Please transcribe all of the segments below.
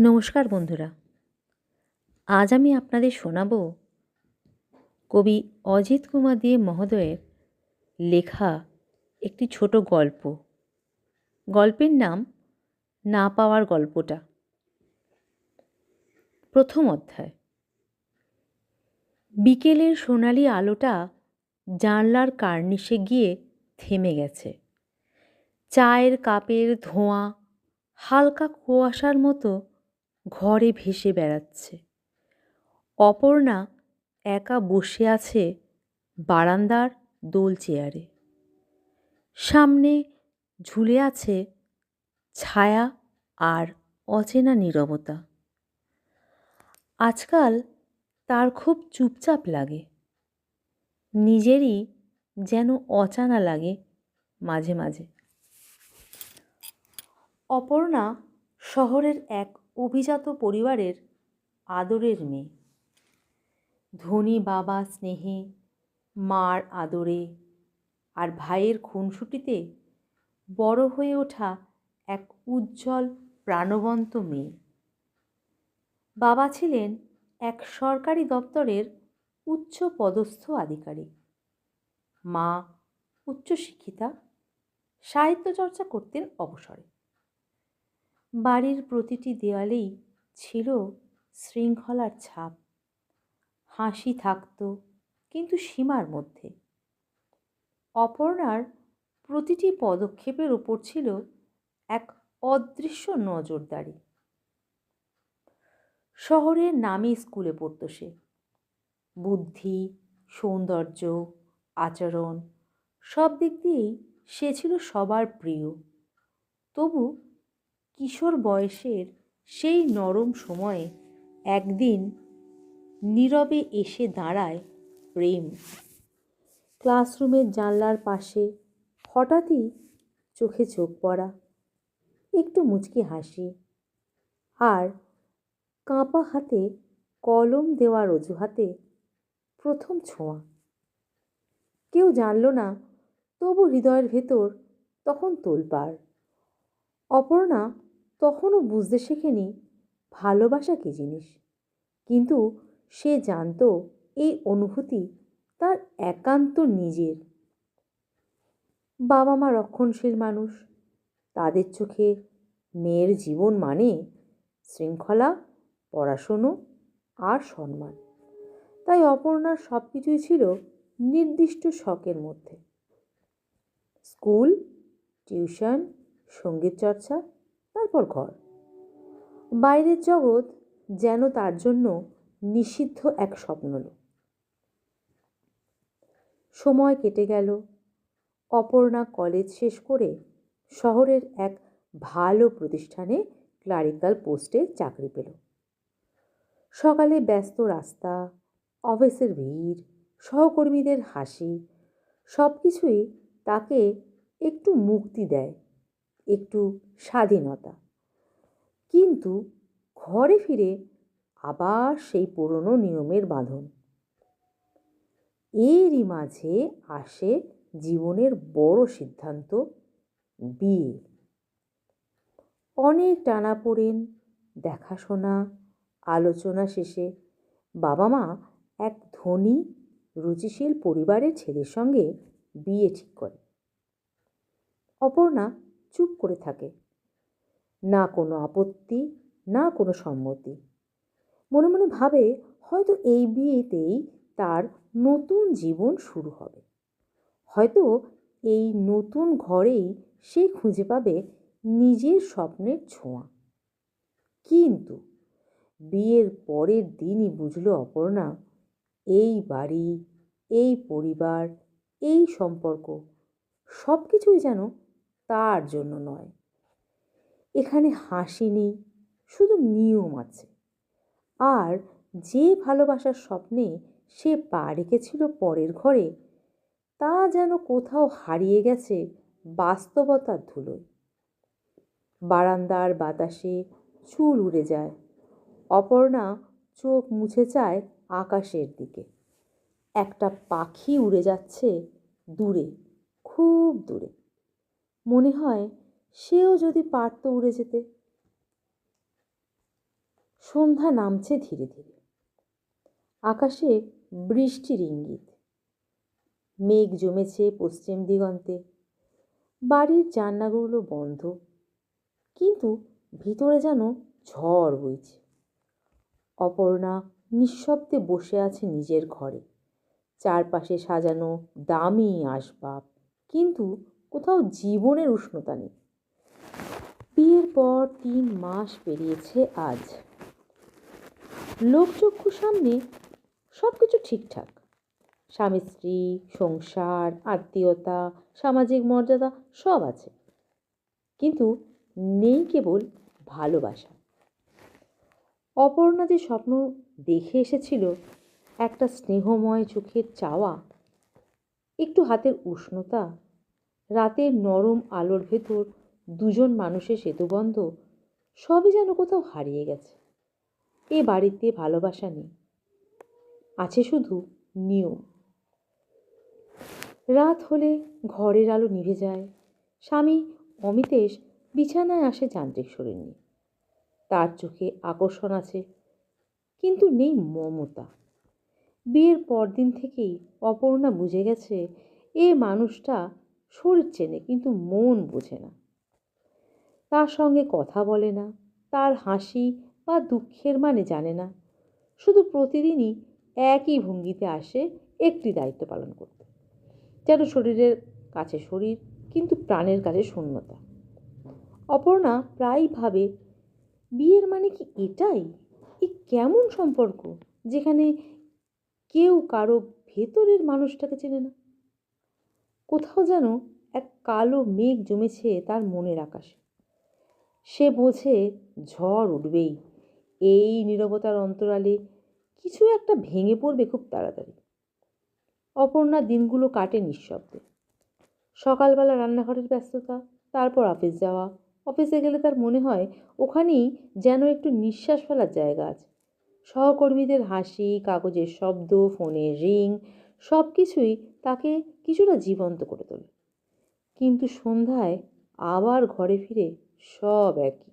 নমস্কার বন্ধুরা। আজ আমি আপনাদের শোনাব কবি অজিত কুমার দিয়ে মহোদয়ের লেখা একটি ছোট গল্প। গল্পের নাম না পাওয়ার গল্পটা। প্রথম অধ্যায়। বিকেলের সোনালি আলোটা জানলার কার্নিশে গিয়ে থেমে গেছে। চায়ের কাপের ধোঁয়া, হালকা কুয়াশার মতো ঘরে ভেসে বেড়াচ্ছে। অপর্ণা একা বসে আছে বারান্দার দোল চেয়ারে। সামনে ঝুলে আছে ছায়া আর অচেনা নীরবতা। আজকাল তার খুব চুপচাপ লাগে। নিজেরই যেন অচানা লাগে মাঝে মাঝে। অপর্ণা শহরের এক অভিজাত পরিবারের আদরের মেয়ে। ধনী বাবা স্নেহে, মার আদরে আর ভাইয়ের খুনসুটিতে বড় হয়ে ওঠা এক উজ্জ্বল প্রাণবন্ত মেয়ে। বাবা ছিলেন এক সরকারি দপ্তরের উচ্চ পদস্থ আধিকারিক। মা উচ্চশিক্ষিতা সাহিত্য চর্চা করতেন অবসরে। বাড়ির প্রতিটি দেওয়ালেই ছিল শৃঙ্খলার ছাপ। হাসি থাকত, কিন্তু সীমার মধ্যে। অপর্ণার প্রতিটি পদক্ষেপের উপর ছিল এক অদৃশ্য নজরদারি। শহরের নামী স্কুলে পড়ত সে। বুদ্ধি, সৌন্দর্য, আচরণ, সব দিক দিয়েই সে ছিল সবার প্রিয়। তবু কিশোর বয়সের সেই নরম সময়ে একদিন নীরবে এসে দাঁড়ায় প্রেম। ক্লাসরুমের জানলার পাশে হঠাৎই চোখে চোখ পড়া, একটু মুচকি হাসি আর কাঁপা হাতে কলম দেওয়ার অজুহাতে প্রথম ছোঁয়া। কেউ জানল না, তবু হৃদয়ের ভেতর তখন তোলপাড়। অপর্ণা তখনও বুঝতে শেখেনি ভালোবাসা কী জিনিস। কিন্তু সে জানত এই অনুভূতি তার একান্ত নিজের। বাবা মা রক্ষণশীল মানুষ, তাদের চোখে মেয়ের জীবন মানে শৃঙ্খলা, পড়াশুনো আর সম্মান। তাই অপর্ণার সব কিছুই ছিল নির্দিষ্ট শখের মধ্যে। স্কুল, টিউশন, সংগীত চর্চা তারপর ঘর। বাইরের জগৎ যেন তার জন্য নিষিদ্ধ এক স্বপ্নলোক। সময় কেটে গেল। অপর্ণা কলেজ শেষ করে শহরের এক ভালো প্রতিষ্ঠানে ক্লারিক্যাল পোস্টে চাকরি পেল। সকালে ব্যস্ত রাস্তা, অফিসের ভিড়, সহকর্মীদের হাসি সব কিছুই তাকে একটু মুক্তি দেয়। একটু স্বাধীনতা। কিন্তু ঘরে ফিরে আবার সেই পুরনো নিয়মের বাঁধন। এরই মাঝে আসে জীবনের বড় সিদ্ধান্ত, বিয়ে। অনেক টানাপোড়েন, দেখাশোনা, আলোচনা শেষে বাবা মা এক ধনী, রুচিশীল পরিবারের ছেলের সঙ্গে বিয়ে ঠিক করে অপর্ণা চুপ করে থাকে। না কোনো আপত্তি, না কোনো সম্মতি। মনে মনে ভাবে হয়তো এই বিয়েতেই তার নতুন জীবন শুরু হবে। হয়তো এই নতুন ঘরেই সে খুঁজে পাবে নিজের স্বপ্নের ছোঁয়া। কিন্তু বিয়ের পরের দিনই বুঝল অপর্ণা, এই বাড়ি, এই পরিবার, এই সম্পর্ক সব কিছুই যেন তার জন্য নয়। এখানে হাসি নেই, শুধু নিয়ম আছে। আর যে ভালোবাসার স্বপ্নে সে পা রেখেছিল পরের ঘরে, তা যেন কোথাও হারিয়ে গেছে বাস্তবতার ধুলোয়। বারান্দার বাতাসে চুল উড়ে যায়, অপর্ণা চোখ মুছে চায় আকাশের দিকে। একটা পাখি উড়ে যাচ্ছে দূরে, খুব দূরে। মনে হয় সেও যদি পারত উড়ে যেতে। সন্ধ্যা নামছে ধীরে ধীরে। আকাশে বৃষ্টির ইঙ্গিত। মেঘ জমেছে পশ্চিম দিগন্তে। বাড়ির জানলাগুলো বন্ধ। কিন্তু ভিতরে যেন ঝড় বইছে। অপর্ণা নিঃশব্দে বসে আছে নিজের ঘরে। চারপাশে সাজানো দামি আসবাব। কিন্তু কোথাও জীবনের উষ্ণতা নেই। বিয়ের পর তিন মাস পেরিয়েছে আজ। লোকচক্ষুর সামনে সব কিছু ঠিকঠাক। স্বামী, স্ত্রী, সংসার, আত্মীয়তা, সামাজিক মর্যাদা সব আছে। কিন্তু নেই কেবল ভালোবাসা। অপর্ণা যে স্বপ্ন দেখে এসেছিল, একটা স্নেহময় চোখের চাওয়া, একটু হাতের উষ্ণতা রাতের নরম আলোর ভেতর দুজন মানুষের সেতুবন্ধ সবই যেন কোথাও হারিয়ে গেছে। এ বাড়িতে ভালোবাসা নেই। আছে শুধু নিয়ম। রাত হলে ঘরের আলো নিভে যায়। স্বামী অমিতেশ বিছানায় আসে যান্ত্রিক শরীর নিয়ে। তার চোখে আকর্ষণ আছে, কিন্তু নেই মমতা। বিয়ের পরদিন থেকেই অপর্ণা বুঝে গেছে, এ মানুষটা শরীর চেনে, কিন্তু মন বোঝে না। তার সঙ্গে কথা বলে না, তার হাসি বা দুঃখের মানে জানে না। শুধু প্রতিদিনই একই ভঙ্গিতে আসে একটি দায়িত্ব পালন করতে। যেন শরীরের কাছে শরীর, কিন্তু প্রাণের কাছে শূন্যতা। অপর্ণা প্রায়ই ভাবে, বিয়ের মানে কি এটাই? এ কেমন সম্পর্ক, যেখানে কেউ কারও ভেতরের মানুষটাকে চেনে না? কোথাও যেন এক কালো মেঘ জমেছে তার মনের আকাশে। সে বোঝে ঝড় উঠবেই। এই নীরবতার অন্তরালে কিছু একটা ভেঙে পড়বে খুব তাড়াতাড়ি। অপর্ণা দিনগুলো কাটে নিঃশব্দে। সকালবেলা রান্নাঘরের ব্যস্ততা, তারপর অফিস যাওয়া। অফিসে গেলে তার মনে হয় ওখানেই যেন একটু নিঃশ্বাস ফেলার জায়গা আছে। সহকর্মীদের হাসি, কাগজের শব্দ, ফোনের রিং সব কিছুই তাকে কিছুটা জীবন্ত করে তোলে। কিন্তু সন্ধ্যায় আবার ঘরে ফিরে সব একই।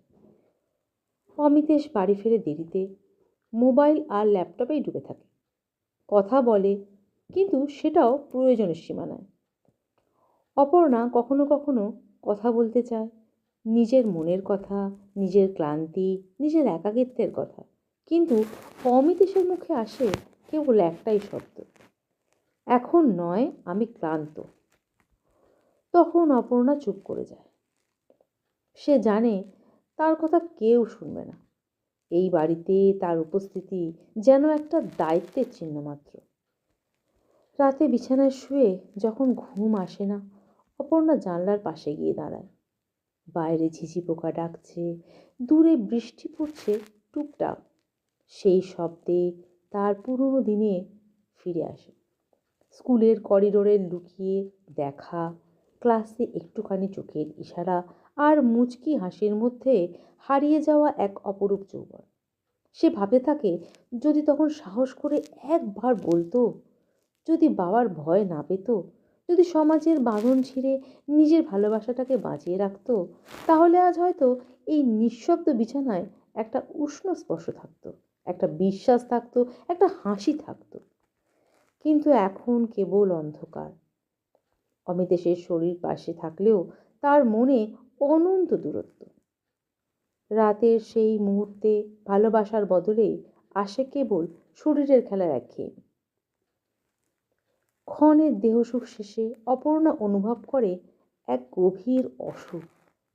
অমিতেশ বাড়ি ফিরে দেরিতে মোবাইল আর ল্যাপটপেই ডুবে থাকে। কথা বলে, কিন্তু সেটাও প্রয়োজনের সীমানায়। অপর্ণা কখনো কখনো কথা বলতে চায়, নিজের মনের কথা, নিজের ক্লান্তি, নিজের একাকিত্বের কথা। কিন্তু অমিতেশের মুখে আসে কেবল একটাই শব্দ। এখন নয়, আমি ক্লান্ত। তখন অপর্ণা চুপ করে যায়। সে জানে তার কথা কেউ শুনবে না। এই বাড়িতে তার উপস্থিতি যেন একটা দায়িত্বের চিহ্ন মাত্র। রাতে বিছানায় শুয়ে যখন ঘুম আসে না, অপর্ণা জানলার পাশে গিয়ে দাঁড়ায়। বাইরে ঝিঝি পোকা ডাকছে, দূরে বৃষ্টি পড়ছে, টুকটাক। সেই শব্দে তার পুরনো দিনে ফিরে আসে। স্কুলের করিডোরে লুকিয়ে দেখা, ক্লাসে একটুখানি চোখের ইশারা আর মুচকি হাসির মধ্যে হারিয়ে যাওয়া এক অপরূপ যৌবন। সে ভাবে থাকে, যদি তখন সাহস করে একবার বলতো, যদি বাবার ভয় না পেত, যদি সমাজের বাঁধন ছিঁড়ে নিজের ভালোবাসাটাকে বাঁচিয়ে রাখত, তাহলে আজ হয়তো এই নিঃশব্দ বিছানায় একটা উষ্ণ স্পর্শ থাকতো, একটা বিশ্বাস থাকতো, একটা হাসি থাকতো। কিন্তু এখন কেবল অন্ধকার। অমিতেশের শরীর পাশে থাকলেও তার মনে অনন্ত দূরত্ব। রাতের সেই মুহূর্তে ভালোবাসার বদলে আসে কেবল শরীরের খেলার একঘেয়েমি ক্ষণের দেহসুখ শেষে অপর্ণা অনুভব করে এক গভীর অসুখ,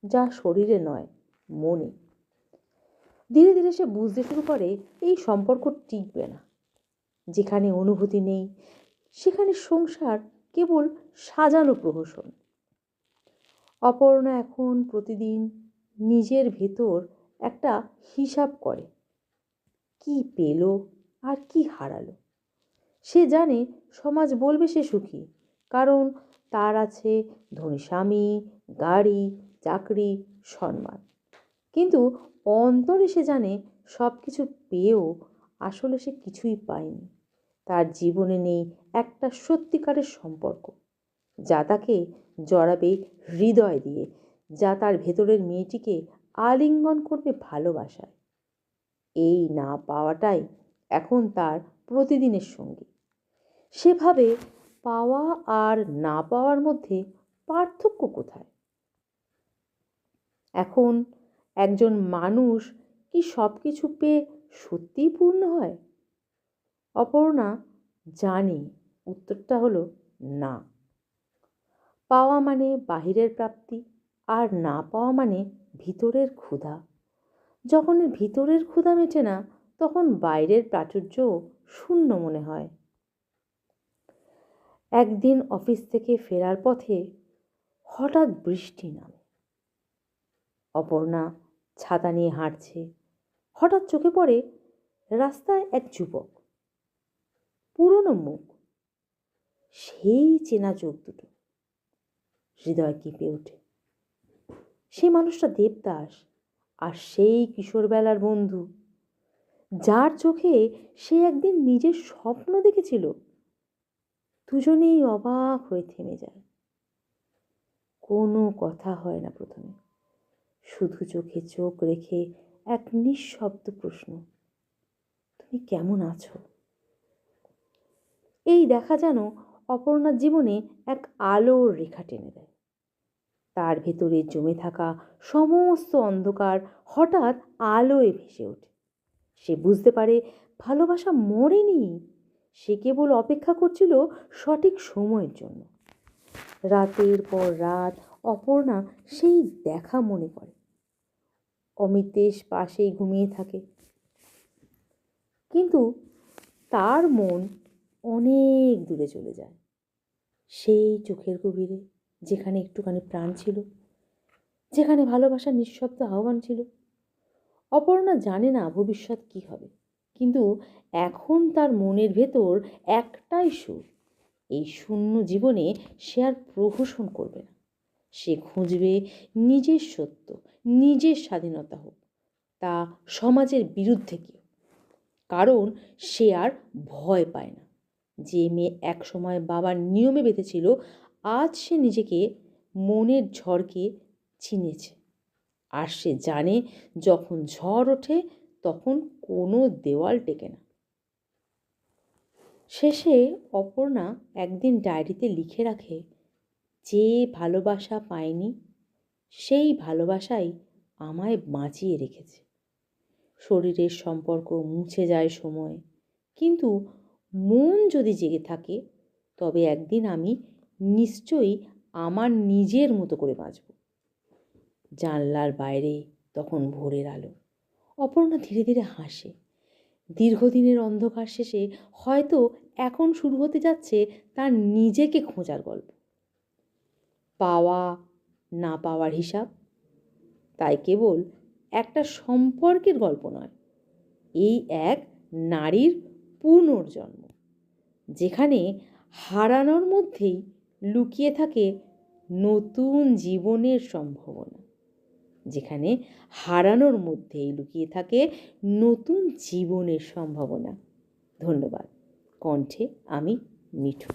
যা শরীরে নয়, মনে। ধীরে ধীরে সে বুঝতে শুরু করে, এই সম্পর্ক টিকবে না। যেখানে অনুভূতি নেই, সেখানে সংসার কেবল সাজানো প্রহসন। অপর্ণা এখন প্রতিদিন নিজের ভেতর একটা হিসাব করে। কি পেল আর কি হারালো? সে জানে সমাজ বলবে সে সুখী, কারণ তার আছে ধনী স্বামী, গাড়ি, চাকরি, সম্মান। কিন্তু অন্তরে সে জানে সব কিছু পেয়েও আসলে সে কিছুই পায়নি। তার জীবনে নেই একটা সত্যিকারের সম্পর্ক, যা তাকে জড়াবে হৃদয় দিয়ে, যা তার ভেতরের মেয়েটিকে আলিঙ্গন করবে ভালোবাসায়। এই না পাওয়াটাই এখন তার প্রতিদিনের সঙ্গী। সেভাবে পাওয়া আর না পাওয়ার মধ্যে পার্থক্য কোথায়? এখন একজন মানুষ কি সব কিছু পেয়ে সত্যিই পূর্ণ হয়? অপর্ণা জানে, উত্তরটা হলো না। পাওয়া মানে বাহিরের প্রাপ্তি, আর না পাওয়া মানে ভিতরের ক্ষুধা। যখন ভিতরের ক্ষুধা মেটে না, তখন বাইরের প্রাচুর্য শূন্য মনে হয়। একদিন অফিস থেকে ফেরার পথে হঠাৎ বৃষ্টি নামে। অপর্ণা ছাতা নিয়ে হাঁটছে। হঠাৎ চোখে পড়ে রাস্তায় এক যুবক। পুরনো মুখ। সেই চেনা চোখ দুটো হৃদয় কেঁপে ওঠে। সেই মানুষটা দেবদাস আর সেই কিশোরবেলার বন্ধু, যার চোখে সে একদিন নিজের স্বপ্ন দেখেছিল। দুজনেই অবাক হয়ে থেমে যায়। কোনো কথা হয় না প্রথমে। শুধু চোখে চোখ রেখে এক নিঃশব্দ প্রশ্ন, তুমি কেমন আছো? এই দেখা যেন অপর্ণার জীবনে এক আলোর রেখা টেনে দেয়। তার ভেতরে জমে থাকা সমস্ত অন্ধকার হঠাৎ আলোয় ভেসে ওঠে। সে বুঝতে পারে ভালোবাসা মরেনি। সে কেবল অপেক্ষা করছিল সঠিক সময়ের জন্য। রাতের পর রাত অপর্ণা সেই দেখা মনে করে। অমিতেশ পাশেই ঘুমিয়ে থাকে। কিন্তু তার মন অনেক দূরে চলে যায়। সেই চোখের গভীরে যেখানে একটুখানি প্রাণ ছিল, যেখানে ভালোবাসার নিঃশব্দ আহ্বান ছিল। অপর্ণা জানে না ভবিষ্যৎ কী হবে, কিন্তু এখন তার মনের ভেতর একটাই সুর, এই শূন্য জীবনে সে আর প্রহসন করবে না। সে খুঁজবে নিজের সত্য, নিজের স্বাধীনতা হোক, তা সমাজের বিরুদ্ধে কি কারণ সে আর ভয় পায় না। যে মেয়ে এক সময় বাবার নিয়মে বেঁধেছিল, আজ সে নিজেকে মনের ঝড়কে চিনেছে আর সে জানে যখন ঝড় ওঠে, তখন কোনো দেওয়াল টেকে না। শেষে অপর্ণা একদিন ডায়েরিতে লিখে রাখে, যে ভালোবাসা পায়নি সেই ভালোবাসাই আমায় বাঁচিয়ে রেখেছে। শরীরের সম্পর্ক মুছে যায় সময়, কিন্তু মন যদি জেগে থাকে, তবে একদিন আমি নিশ্চয়ই আমার নিজের মতো করে বাঁচব। জানলার বাইরে তখন ভোরের আলো। অপর্ণা ধীরে ধীরে হাসে। দীর্ঘদিনের অন্ধকার শেষে হয়তো এখন শুরু হতে যাচ্ছে তার নিজেকে খোঁজার গল্প। পাওয়া, না পাওয়ার হিসাব? তাই কেবল একটা সম্পর্কের গল্প নয়। এই এক নারীর পুনর্জন্ম, যেখানে হারানোর মধ্যেই লুকিয়ে থাকে নতুন জীবনের সম্ভাবনা, যেখানে হারানোর মধ্যেই লুকিয়ে থাকে নতুন জীবনের সম্ভাবনা। ধন্যবাদ। কণ্ঠে আমি মিঠু।